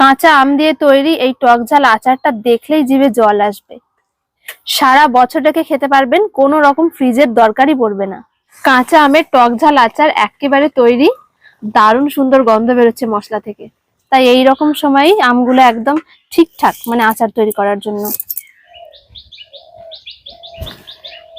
কাঁচা আম দিয়ে তৈরি এই টক ঝাল আচারটা দেখলেই জিভে জল আসবে। সারা বছরটাকে খেতে পারবেন, কোনো রকম ফ্রিজের দরকারই পড়বে না। কাঁচা আমের টক ঝাল আচার একেবারে তৈরি, দারুণ সুন্দর গন্ধ বেরোচ্ছে মশলা থেকে। তাই এই রকম সময়ই আমগুলো একদম ঠিকঠাক মানে আচার তৈরি করার জন্য।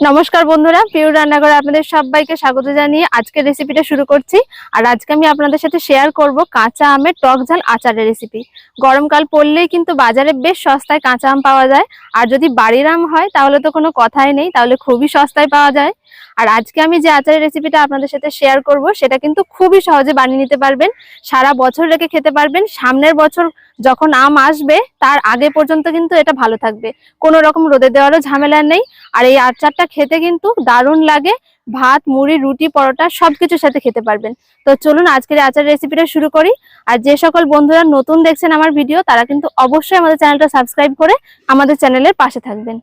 নমস্কার বন্ধুরা প্রিয় রান্নাঘরে আপনাদের সবাইকে স্বাগত জানিয়ে আজকের রেসিপিটা শুরু করছি। আর আজকে আমি আপনাদের সাথে শেয়ার করব কাঁচা আমের টক ঝাল আচারের রেসিপি গরমকাল পড়লেই কিন্তু বাজারে বেশ সস্তায় কাঁচা আম পাওয়া যায়। আর যদি বাড়ির আম হয়, তাহলে তো কোনো কথাই নেই, তাহলে খুবই সস্তায় পাওয়া যায়। আর আজকে আমি যে আচারের রেসিপিটা আপনাদের সাথে শেয়ার করব, সেটা কিন্তু খুবই সহজে বানিয়ে নিতে পারবেন। সারা বছর রেখে খেতে পারবেন। সামনের বছর যখন আম আসবে, তার আগে পর্যন্ত কিন্তু এটা ভালো থাকবে। কোনো রকম রোদে দেওয়ারও ঝামেলা নেই। আর এই আচারটা খেতে কিন্তু দারুণ লাগে। ভাত, মুড়ি, রুটি, পরোটা সবকিছুর সাথে খেতে পারবেন। তো চলুন আজকের আচার রেসিপিটা শুরু করি। আর যে সকল বন্ধুরা নতুন দেখছেন আমার ভিডিও তারা কিন্তু অবশ্যই আমাদের চ্যানেলটা সাবস্ক্রাইব করে আমাদের চ্যানেলের পাশে থাকবেন।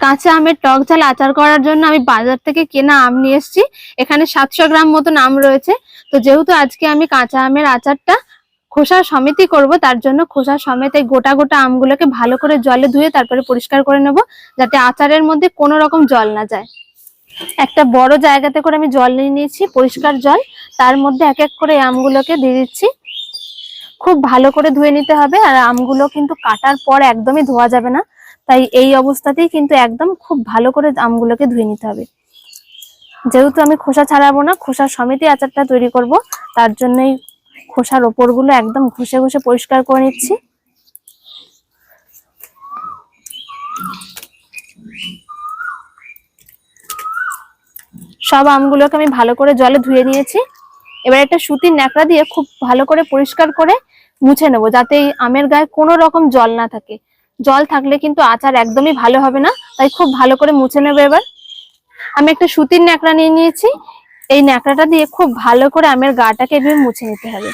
কাঁচা আমের টক ঝাল আচার করার জন্য আমি বাজার থেকে কেনা আম নিয়ে এসেছি। এখানে সাতশো গ্রাম মতন আম রয়েছে। তো যেহেতু আজকে আমি কাঁচা আমের আচারটা খোসা সমেতই করব, তার জন্য খোসা সমেত এই গোটা গোটা আমগুলোকে ভালো করে জলে ধুয়ে তারপরে পরিষ্কার করে নেব, যাতে আচারের মধ্যে কোনো রকম জল না যায়। একটা বড় জায়গাতে করে আমি জল নিয়ে নিয়েছি, পরিষ্কার জল। তার মধ্যে এক এক করে আমগুলোকে দিয়ে দিচ্ছি। খুব ভালো করে ধুয়ে নিতে হবে, আর আমগুলো কিন্তু কাটার পর একদমই ধোয়া যাবে না। তাই এই অবস্থাতেই কিন্তু একদম খুব ভালো করে আমগুলোকে ধুয়ে নিতে হবে। যেহেতু আমি খোসা ছাড়াবো না, খোসা সমেতই আচারটা তৈরি করব, তার জন্যই খোসার ওপরগুলো একদম ঘষে ঘষে পরিষ্কার করে নিচ্ছি। সব আমগুলোকে আমি ভালো করে জলে ধুয়ে নিয়েছি। এবার একটা সুতির ন্যাকড়া দিয়ে খুব ভালো করে পরিষ্কার করে মুছে নেব, যাতে এই আমের গায়ে কোনো রকম জল না থাকে। জল থাকলে কিন্তু আচার একদমই ভালো হবে না, তাই খুব ভালো করে মুছে নেব এবার। আমি একটা সুতির ন্যাকড়া নিয়ে নিয়েছি এই ন্যাকড়াটা দিয়ে খুব ভালো করে আমের গাটাকে এভাবে মুছে নিতে হবে।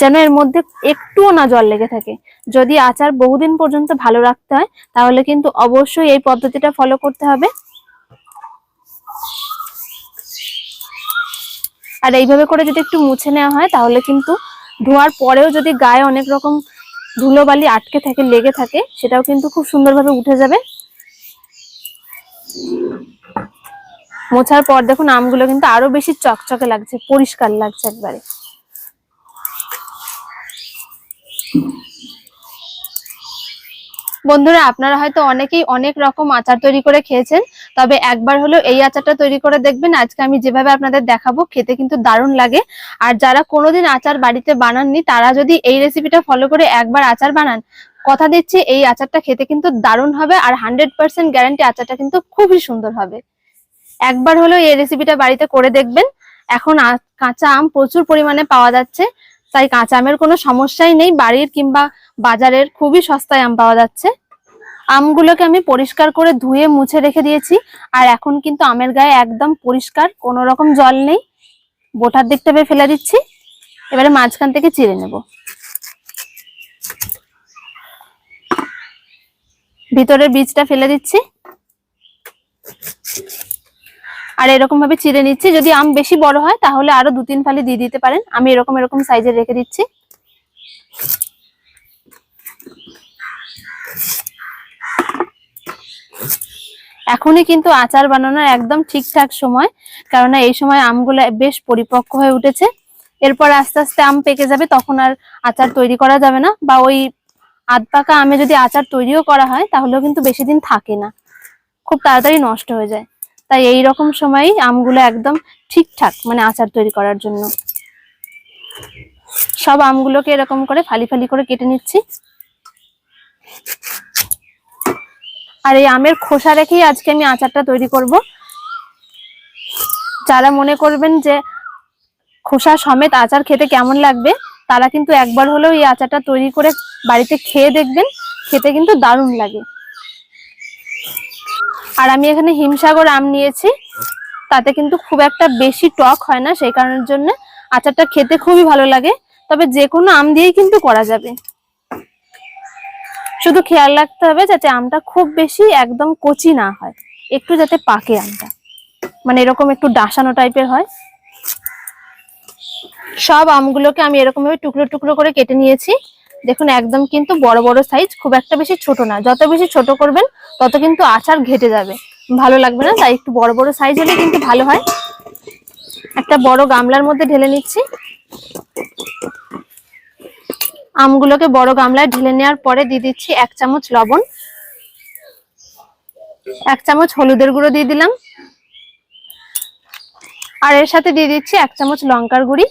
যেন এর মধ্যে একটুও না জল লেগে থাকে। যদি আচার বহুদিন পর্যন্ত ভালো রাখতে হয়, তাহলে কিন্তু অবশ্যই এই পদ্ধতিটা ফলো করতে হবে। আর এইভাবে করে যদি একটু মুছে নেওয়া হয়, তাহলে কিন্তু ধোয়ার পরেও যদি গায়ে অনেক রকম ধুলোবালি আটকে থাকে, লেগে থাকে, সেটাও কিন্তু খুব সুন্দরভাবে উঠে যাবে। মোছার পর দেখুন আমগুলো কিন্তু আরও বেশি চকচকে লাগছে, পরিষ্কার লাগছে একবারে। বন্ধুরা, আপনারা হয়তো অনেকেই অনেক রকম আচার তৈরি করে খেয়েছেন, তবে একবার হলেও এই আচারটা তৈরি করে দেখবেন। আজকে আমি যেভাবে আপনাদের দেখাবো, খেতে কিন্তু দারুণ লাগে। আর যারা কোনোদিন আচার বাড়িতে বানাননি, তারা যদি এই রেসিপিটা ফলো করে একবার আচার বানান, কথা দিচ্ছি, এই আচারটা খেতে কিন্তু দারুণ হবে। আর হান্ড্রেড পার্সেন্ট গ্যারান্টি আচারটা কিন্তু খুবই সুন্দর হবে। একবার হলেও এই রেসিপিটা বাড়িতে করে দেখবেন। এখন কাঁচা আম প্রচুর পরিমাণে পাওয়া যাচ্ছে। তাই কাঁচা আমের কোনো সমস্যাই নেই। বাড়ির কিংবা বাজারের খুবই সস্তায় আম পাওয়া যাচ্ছে। আমগুলোকে আমি পরিষ্কার করে ধুয়ে মুছে রেখে দিয়েছি। আর এখন কিন্তু আমের গায়ে একদম পরিষ্কার, কোনো রকম জল নেই। বোটার দিকটা ফেলে দিচ্ছি। এবারে মাঝখান থেকে চিড়ে নেব। ভিতরের বীজটা ফেলে দিচ্ছি। আর এরকম ভাবে চিড়ে নিচ্ছি। যদি আম বেশি বড় হয়, তাহলে আরও দু তিন ফালি দিয়ে দিতে পারেন। আমি এরকম এরকম সাইজের রেখে দিচ্ছি। এখনই কিন্তু আচার বানানোর একদম ঠিকঠাক সময়, কেননা এই সময় আমগুলো বেশ পরিপক্ক হয়ে উঠেছে। এরপর আস্তে আস্তে আম পেকে যাবে, তখন আর আচার তৈরি করা যাবে না। বা ওই আধ পাকা আমে যদি আচার তৈরিও করা হয়, তাহলেও কিন্তু বেশি দিন থাকে না। খুব তাড়াতাড়ি নষ্ট হয়ে যায়। তাই এই রকম সময়ই আমগুলো একদম ঠিকঠাক মানে আচার তৈরি করার জন্য। সব আমগুলোকে এরকম করে ফালি ফালি করে কেটে নিচ্ছি। আর এই আমের খোসা রেখেই আজকে আমি আচারটা তৈরি করব। যারা মনে করবেন যে খোসা সমেত আচার খেতে কেমন লাগবে, তারা কিন্তু একবার হলেও এই আচারটা তৈরি করে বাড়িতে খেয়ে দেখবেন, খেতে কিন্তু দারুণ লাগে। আর আমি এখানে হিমসাগর আম নিয়েছি। তাতে কিন্তু খুব একটা বেশি টক হয় না, সেই কারণের জন্য আচারটা খেতে খুবই ভালো লাগে। তবে যে কোনো আম দিয়েই কিন্তু করা যাবে। শুধু খেয়াল রাখতে হবে যাতে আমটা খুব বেশি একদম কচি না হয়। একটু যাতে পাকে আমটা। মানে এরকম একটু ডাসানো টাইপের হয়। সব আমগুলোকে আমি এরকম ভাবে টুকরো টুকরো করে কেটে নিয়েছি। দেখুন, একদম কিন্তু বড় বড় সাইজ খুব একটা বেশি ছোট না। যত বেশি ছোট করবেন, তত কিন্তু আচার ঘেটে যাবে। ভালো লাগবে না, তাই একটু বড় বড় সাইজ হলে কিন্তু ভালো হয়। একটা বড় গামলার মধ্যে ঢেলে নিচ্ছি। আমগুলোকে বড় গামলায় ঢেলে নেওয়ার পরে দিয়ে দিচ্ছি এক চামচ লবণ। এক চামচ হলুদের গুঁড়ো দিয়ে দিলাম। আর এর সাথে দিয়ে দিচ্ছি এক চামচ লঙ্কার গুঁড়ি।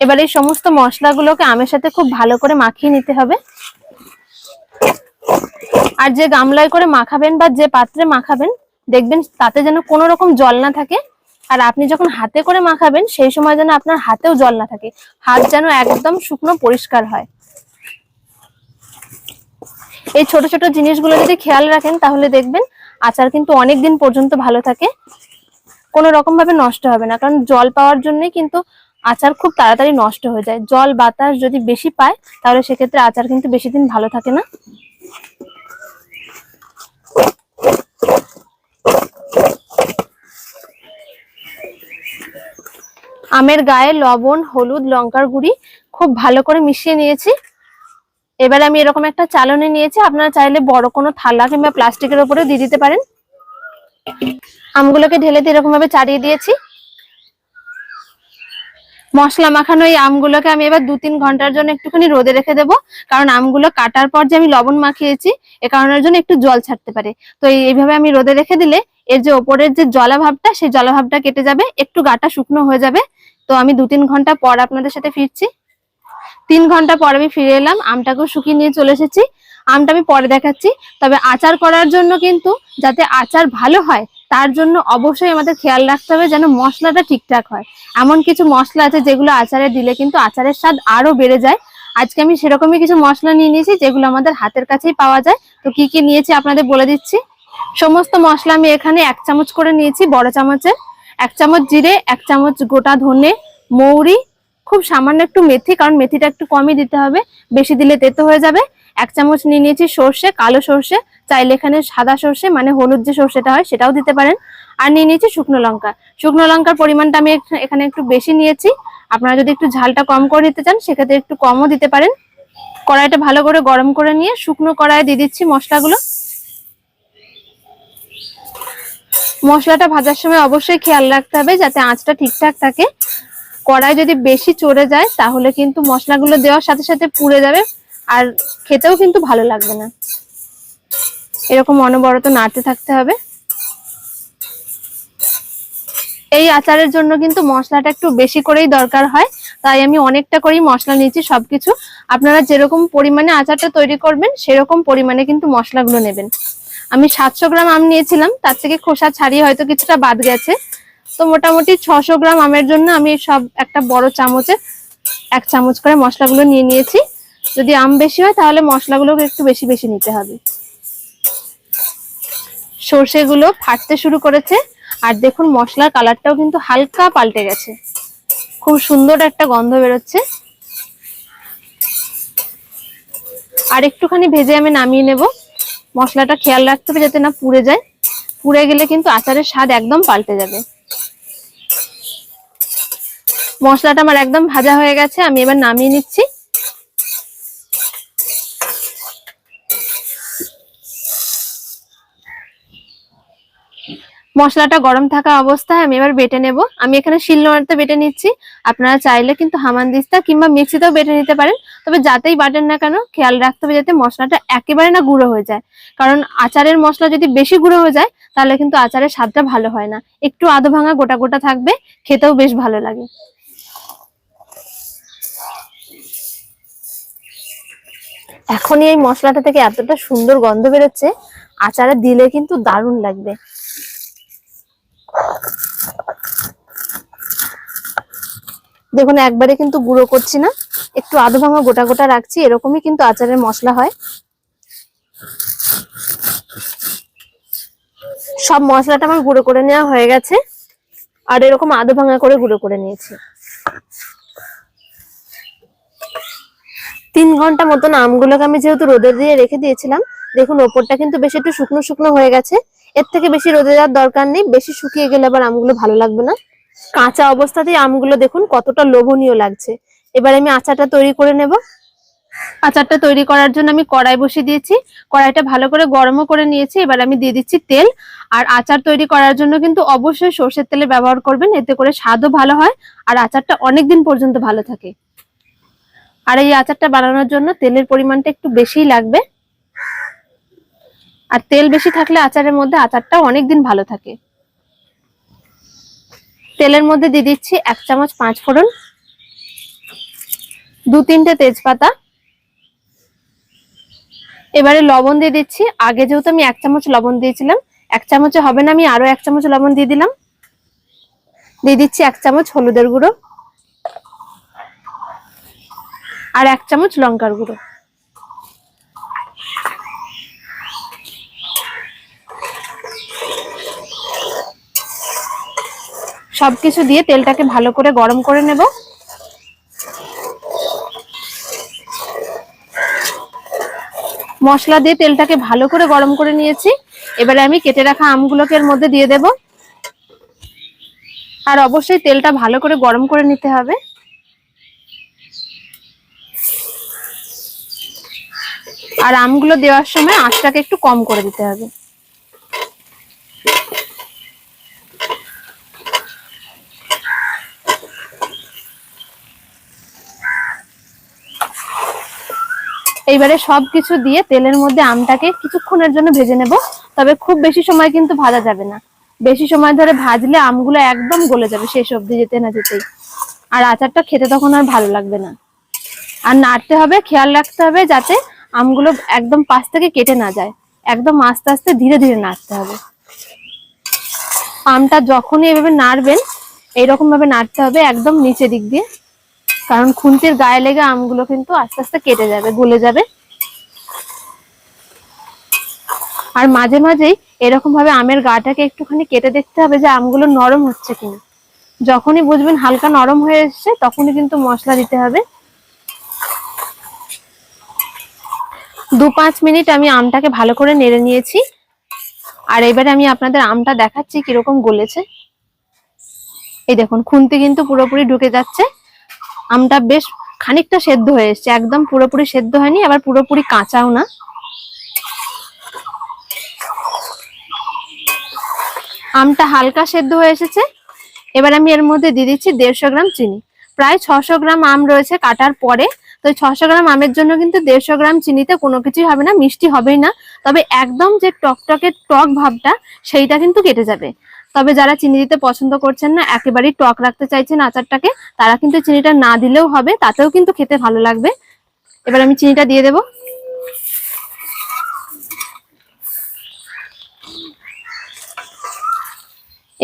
এবার এই সমস্ত মশলাগুলোকে আমের সাথে খুব ভালো করে মাখিয়ে নিতে হবে। আর যে গামলায় করে মাখাবেন বা যে পাত্রে মাখাবেন, দেখবেন তাতে যেন কোনো রকম জল না থাকে। আর আপনি যখন হাতে করে মাখাবেন, সেই সময় যেন আপনার হাতেও জল না থাকে। হাত যেন একদম শুকনো পরিষ্কার হয়। এই ছোট ছোট জিনিসগুলো যদি খেয়াল রাখেন, তাহলে দেখবেন আচার কিন্তু অনেক দিন পর্যন্ত ভালো থাকে। কোনো রকম ভাবে নষ্ট হবে না, কারণ জল পাওয়ার জন্যই কিন্তু আচার খুব তাড়াতাড়ি নষ্ট হয়ে যায়। জল, বাতাস যদি বেশি পায়, তাহলে সেক্ষেত্রে আচার কিন্তু বেশি দিন ভালো থাকে না। আমের গায়ে লবণ, হলুদ, লঙ্কার গুঁড়ি খুব ভালো করে মিশিয়ে নিয়েছি। এবার আমি এরকম একটা চালনি নিয়েছি। আপনারা চাইলে বড় কোনো থালা কিংবা প্লাস্টিকের উপরে দিয়ে দিতে পারেন। আমগুলোকে ঢেলে দিয়ে এরকম ভাবে চাড়িয়ে দিয়েছি। মশলা মাখানো এই আমগুলোকে আমি এবার দু তিন ঘণ্টার জন্য একটুখানি রোদে রেখে দেবো। কারণ আমগুলো কাটার পর যে আমি লবণ মাখিয়েছি, এ কারণের জন্য একটু জল ছাড়তে পারে। তো এইভাবে আমি রোদে রেখে দিলে এর যে ওপরের যে জলাভাবটা, সেই জলাভাবটা কেটে যাবে, একটু গাটা শুকনো হয়ে যাবে। তো আমি দু তিন ঘণ্টা পর আপনাদের সাথে ফিরছি। তিন ঘণ্টা পর আমি ফিরে এলাম, আমটাকেও শুকিয়ে নিয়ে চলে এসেছি। আমটা আমি পরে দেখাচ্ছি। তবে আচার করার জন্য কিন্তু যাতে আচার ভালো হয়, তার জন্য অবশ্যই আমাদের খেয়াল রাখতে হবে যেন মশলাটা ঠিকঠাক হয়। এমন কিছু মশলা আছে যেগুলো আচারে দিলে কিন্তু আচারের স্বাদ আরও বেড়ে যায়। আজকে আমি সেরকমই কিছু মশলা নিয়ে নিয়েছি যেগুলো আমাদের হাতের কাছেই পাওয়া যায়। তো কি কি নিয়েছি আপনাদের বলে দিচ্ছি। সমস্ত মশলা আমি এখানে এক চামচ করে নিয়েছি বড় চামচের। এক চামচ জিরে, এক চামচ গোটা ধনে, মৌরি, খুব সামান্য একটু মেথি, কারণ মেথিটা একটু কমই দিতে হবে। বেশি দিলে তেতো হয়ে যাবে। এক চামচ নিয়ে নিয়েছি সর্ষে, কালো সর্ষে, চাইলে এখানে সাদা সর্ষে মানে হলুদ যে সর্ষেটা হয় সেটাও দিতে পারেন। আর নিয়ে নিয়েছি শুকনো লঙ্কা। শুকনো লঙ্কার পরিমাণটা আমি এখানে একটু বেশি নিয়েছি। আপনারা যদি একটু ঝালটা কম করে দিতে চান, সেক্ষেত্রে একটু কমও দিতে পারেন। কড়াইটা ভালো করে গরম করে নিয়ে শুকনো কড়াইয়ে দিয়ে দিচ্ছি মশলাগুলো। মশলাটা ভাজার সময় অবশ্যই খেয়াল রাখতে হবে যাতে আঁচটা ঠিকঠাক থাকে। কড়াই যদি বেশি চড়ে যায়, তাহলে কিন্তু মশলাগুলো দেওয়ার সাথে সাথে পুড়ে যাবে। আর খেতেও কিন্তু ভালো লাগবে না। এরকম অনবরত নাড়তে থাকতে হবে। এই আচারের জন্য কিন্তু মশলাটা একটু বেশি করেই দরকার হয়। তাই আমি অনেকটা করেই মশলা নিয়েছি সবকিছু। আপনারা যেরকম পরিমাণে আচারটা তৈরি করবেন, সেরকম পরিমাণে কিন্তু মশলাগুলো নেবেন। আমি সাতশো গ্রাম আম নিয়েছিলাম, তার থেকে খোসা ছাড়িয়ে হয়তো কিছুটা বাদ গেছে। তো মোটামুটি ছশো গ্রাম আমের জন্য আমি সব একটা বড় চামচে এক চামচ করে মশলাগুলো নিয়ে নিয়েছি। যদি আম বেশি হয়, তাহলে মশলাগুলো একটু বেশি বেশি নিতে হবে। সর্ষেগুলো ফাটতে শুরু করেছে, আর দেখুন মশলার কালারটাও কিন্তু হালকা পাল্টে গেছে। খুব সুন্দর একটা গন্ধ বেরোচ্ছে। আর একটুখানি ভেজে আমি নামিয়ে নেব। মশলাটা খেয়াল রাখতে হবে যাতে না পুড়ে যায়। পুড়ে গেলে কিন্তু আচারের স্বাদ একদম পাল্টে যাবে। মশলাটা আমার একদম ভাজা হয়ে গেছে, আমি এবার নামিয়ে নিচ্ছি। মশলাটা গরম থাকা অবস্থায় আমি এবার বেটে নেব। আমি এখানে শিলনোড়াতে বেটে নিচ্ছি। আপনারা চাইলে কিন্তু হামানদিস্তা কিংবা মিক্সিতেও বেটে নিতে পারেন। তবে যাতেই বাটেন না কেন, খেয়াল রাখতে হবে যাতে মশলাটা একেবারে না গুঁড়ো হয়ে যায়। কারণ আচারের মশলা যদি বেশি গুঁড়ো হয়ে যায়, তাহলে কিন্তু আচারের স্বাদটা ভালো হয় না। একটু আধো ভাঙা গোটা গোটা থাকবে, খেতেও বেশ ভালো লাগে। এখনই এই মশলাটা থেকে এতটা সুন্দর গন্ধ বেরোচ্ছে, আচারে দিলে কিন্তু দারুণ লাগবে। দেখুন, একবারে কিন্তু গুঁড়ো করছি না। একটু আধো ভাঙা গোটা গোটা রাখছি, এরকমই কিন্তু আচারের মশলা হয়। সব মশলাটা আমার গুঁড়ো করে নেওয়া হয়ে গেছে, আর এরকম আধো ভাঙা করে গুঁড়ো করে নিয়েছি। তিন ঘণ্টা মতন আমগুলোকে আমি যেহেতু রোদে দিয়ে রেখে দিয়েছিলাম, দেখুন, ওপরটা কিন্তু বেশি একটু শুকনো শুকনো হয়ে গেছে। এর থেকে বেশি রোদে দেওয়ার দরকার নেই। বেশি শুকিয়ে গেলে আবার আমগুলো ভালো লাগবে না। কাঁচা অবস্থাতেই আমগুলো দেখুন কতটা লোভনীয় লাগছে। এবার আমি আচারটা তৈরি করে নেব। আচারটা তৈরি করার জন্য আমি কড়াই বসিয়ে দিয়েছি। কড়াইটা ভালো করে গরমও করে নিয়েছি। এবার আমি দিয়ে দিচ্ছি তেল। আর আচার তৈরি করার জন্য কিন্তু অবশ্যই সর্ষের তেলে ব্যবহার করবেন। এতে করে স্বাদও ভালো হয় আর আচারটা অনেক দিন পর্যন্ত ভালো থাকে। আর এই আচারটা বানানোর জন্য তেলের পরিমাণটা একটু বেশিই লাগবে। আর তেল বেশি থাকলে আচারের মধ্যে আচারটা অনেক দিন ভালো থাকে। তেলের মধ্যে দিয়ে দিচ্ছি এক চামচ পাঁচ ফোড়ন, দু তিনটে তেজপাতা। এবারে লবণ দিয়ে দিচ্ছি। আগে যেহেতু আমি এক চামচ লবণ দিয়েছিলাম, এক চামচে হবে না, আমি আরও এক চামচ লবণ দিয়ে দিলাম। দিয়ে দিচ্ছি এক চামচ হলুদের গুঁড়ো আর এক চামচ লঙ্কার গুঁড়ো। সবকিছু দিয়ে তেলটাকে ভালো করে গরম করে নেব। মশলা দিয়ে তেলটাকে ভালো করে গরম করে নিয়েছি। এবারে আমি কেটে রাখা আমগুলোকে এর মধ্যে দিয়ে দেব। আর অবশ্যই তেলটা ভালো করে গরম করে নিতে হবে। আর আমগুলো দেওয়ার সময় আঁচটাকে একটু কম করে দিতে হবে। এইবারে সবকিছু দিয়ে তেলের মধ্যে আমটাকে কিছুক্ষণের জন্য ভেজে নেব। তবে খুব বেশি সময় কিন্তু ভাজা যাবে না। বেশি সময় ধরে ভাজলে আমগুলো একদম গলে যাবে শেষ অবধি যেতে না যেতেই। আর আচারটা খেতে তখন আর ভালো লাগবে না। আর নাড়তে হবে, খেয়াল রাখতে হবে যাতে আমগুলো একদম পাশ থেকে কেটে না যায়। একদম আস্তে আস্তে ধীরে ধীরে নাড়তে হবে। আমটা যখনই এভাবে নাড়বেন এইরকম ভাবে নাড়তে হবে একদম নিচে দিক দিয়ে। কারণ খুন্তির গায়ে লেগে আমগুলো কিন্তু আস্তে আস্তে কেটে যাবে, গলে যাবে। আর মাঝে মাঝেই এরকম ভাবে আমের গাটাকে একটুখানি কেটে দেখতে হবে যে আমগুলো নরম হচ্ছে কিনা। যখনই বুঝবেন হালকা নরম হয়ে এসছে, তখনই কিন্তু মশলা দিতে হবে। দু পাঁচ মিনিট আমি আমটাকে ভালো করে নেড়ে নিয়েছি। আর এবারে আমি আপনাদের আমটা দেখাচ্ছি কীরকম গলেছে। এই দেখুন, খুন্তি কিন্তু পুরোপুরি ঢুকে যাচ্ছে। আমটা বেশ খানিকটা সেদ্ধ হয়ে এসছে। একদম পুরোপুরি সেদ্ধ হয়নি, আবার পুরোপুরি কাঁচাও না। আমটা হালকা সেদ্ধ হয়ে এসেছে। এবার আমি এর মধ্যে দিয়ে দিচ্ছি দেড়শো গ্রাম চিনি। প্রায় ছশো গ্রাম আম রয়েছে কাটার পরে, তো ছশো গ্রাম আমের জন্য কিন্তু দেড়শো গ্রাম চিনিতে কোনো কিছুই হবে না, মিষ্টি হবেই না। তবে একদম যে টকটকে টক ভাবটা, সেইটা কিন্তু কেটে যাবে। তবে যারা চিনি দিতে পছন্দ করছেন না, একেবারেই টক রাখতে চাইছেন আচারটাকে, তারা কিন্তু চিনিটা না দিলেও হবে, তাতেও কিন্তু খেতে ভালো লাগবে। এবার আমি চিনিটা দিয়ে দেব।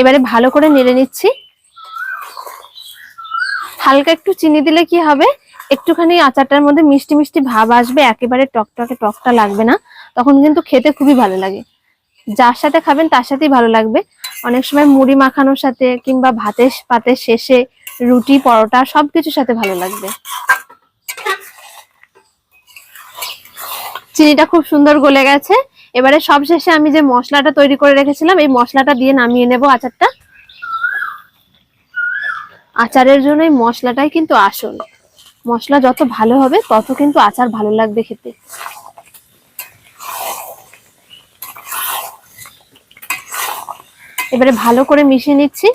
এবারে ভালো করে নেড়ে নিচ্ছি। হালকা একটু চিনি দিলে কি হবে? একটুখানি আচারটার মধ্যে মিষ্টি মিষ্টি ভাব আসবে, একেবারে টকটকে টকটা লাগবে না, তখন কিন্তু খেতে খুবই ভালো লাগে। যার সাথে খাবেন তার সাথেই ভালো লাগবে। অনেক সময় মুড়ি মাখানোর সাথে কিংবা ভাতের পাতের শেষে রুটি, পরোটা সবকিছুর সাথে ভালো লাগবে। চিনিটা খুব সুন্দর গলে গেছে। এবারে সব শেষে আমি যে মশলাটা তৈরি করে রেখেছিলাম, এই মশলাটা দিয়ে নামিয়ে নেব আচারটা। আচারের জন্য এই মশলাটাই কিন্তু আসল। মশলা যত ভালো হবে, তত কিন্তু আচার ভালো লাগবে খেতে। এবারে ভালো করে মিশিয়ে নিচ্ছি।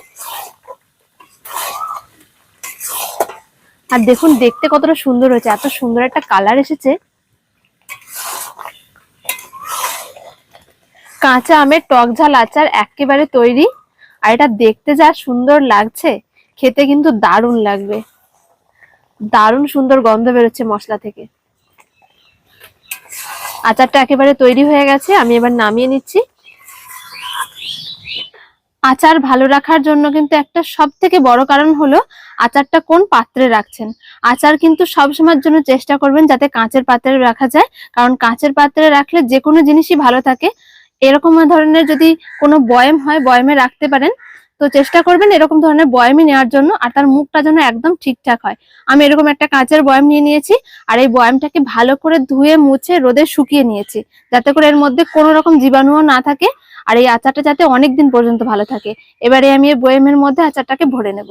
আর দেখুন, দেখতে কতটা সুন্দর হয়েছে, এত সুন্দর একটা কালার এসেছে। কাঁচা আমের টক ঝাল আচার একেবারে তৈরি, আর এটা দেখতে যা সুন্দর লাগছে, খেতে কিন্তু দারুণ লাগবে। দারুণ সুন্দর গন্ধ বেরোচ্ছে মশলা থেকে। আচারটা একেবারে তৈরি হয়ে গেছে, আমি এবার নামিয়ে নিচ্ছি। আচার ভালো রাখার জন্য কিন্তু একটা সব থেকে বড় কারণ হলো আচারটা কোন পাত্রে রাখছেন। আচার কিন্তু সব সময়ের জন্য চেষ্টা করবেন যাতে কাঁচের পাত্রে রাখা যায়। কারণ কাঁচের পাত্রে রাখলে যে কোনো জিনিসই ভালো থাকে। এরকম ধরনের যদি কোনো বয়েম হয়, বয়েমে রাখতে পারেন। তো চেষ্টা করবেন এরকম ধরনের বয়ামই নেওয়ার জন্য আর তার মুখটা যেন একদম ঠিকঠাক হয়। আমি এরকম একটা কাঁচের বয়াম নিয়ে নিয়েছি আর এই বয়ামটাকে ভালো করে ধুয়ে, মুছে, রোদে শুকিয়ে নিয়েছি। যাতে করে এর মধ্যে কোনো রকম জীবাণুও না থাকে। আর এই আচারটা যাতে অনেক দিন পর্যন্ত ভালো থাকে। এবারে আমি এই বয়ামের মধ্যে আচারটাকে ভরে নেব।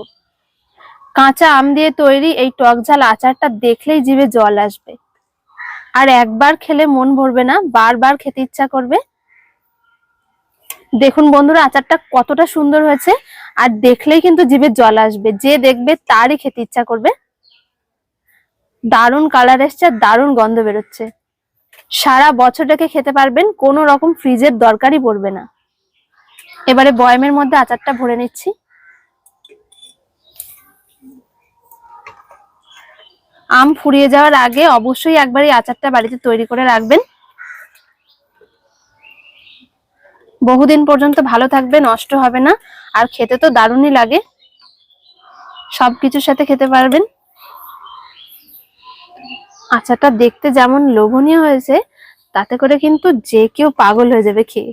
কাঁচা আম দিয়ে তৈরি এই টক ঝাল আচারটা দেখলেই জিভে জল আসবে। আর একবার খেলে মন ভরবে না, বারবার খেতে ইচ্ছা করবে। দেখুন বন্ধুরা, আচারটা কতটা সুন্দর হয়েছে। আর দেখলেই কিন্তু জিভে জল আসবে। যে দেখবে তারই খেতে ইচ্ছা করবে। দারুণ কালার এসছে আর দারুণ গন্ধ বেরোচ্ছে। সারা বছরটাকে খেতে পারবেন, কোনো রকম ফ্রিজের দরকারই পড়বে না। এবারে বয়ামের মধ্যে আচারটা ভরে নিচ্ছি। আম ফুরিয়ে যাওয়ার আগে অবশ্যই একবার এই আচারটা বাড়িতে তৈরি করে রাখবেন। বহুদিন পর্যন্ত ভালো থাকবে, নষ্ট হবে না, আর খেতে তো দারুণই লাগে। সবকিছুর সাথে খেতে পারবেন। আচারটা দেখতে যেমন লোভনীয় হয়েছে তাতে করে কিন্তু যে কেউ পাগল হয়ে যাবে খেয়ে।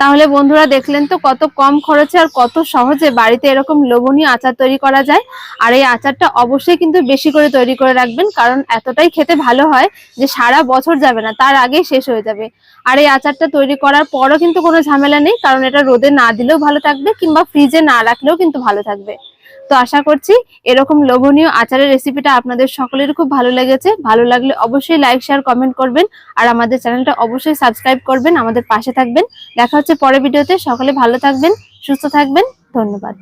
তাহলে বন্ধুরা দেখলেন তো কত কম খরচে আর কত সহজে বাড়িতে এরকম লোভনীয় আচার তৈরি করা যায়। আর এই আচারটা অবশ্যই কিন্তু বেশি করে তৈরি করে রাখবেন, কারণ এতটাই খেতে ভালো হয় যে সারা বছর যাবে না, তার আগেই শেষ হয়ে যাবে। আর এই আচারটা তৈরি করার পরও কিন্তু কোনো ঝামেলা নেই, কারণ এটা রোদে না দিলেও ভালো থাকবে কিংবা ফ্রিজে না রাখলেও কিন্তু ভালো থাকবে। তো আশা করছি এরকম লোভনীয় আচারের রেসিপিটা আপনাদের সকলের খুব ভালো লেগেছে। ভালো লাগলে অবশ্যই লাইক শেয়ার কমেন্ট করবেন। আর আমাদের চ্যানেলটা অবশ্যই সাবস্ক্রাইব করবেন, আমাদের পাশে থাকবেন। দেখা হচ্ছে পরের ভিডিওতে সকলে ভালো থাকবেন, সুস্থ থাকবেন। ধন্যবাদ।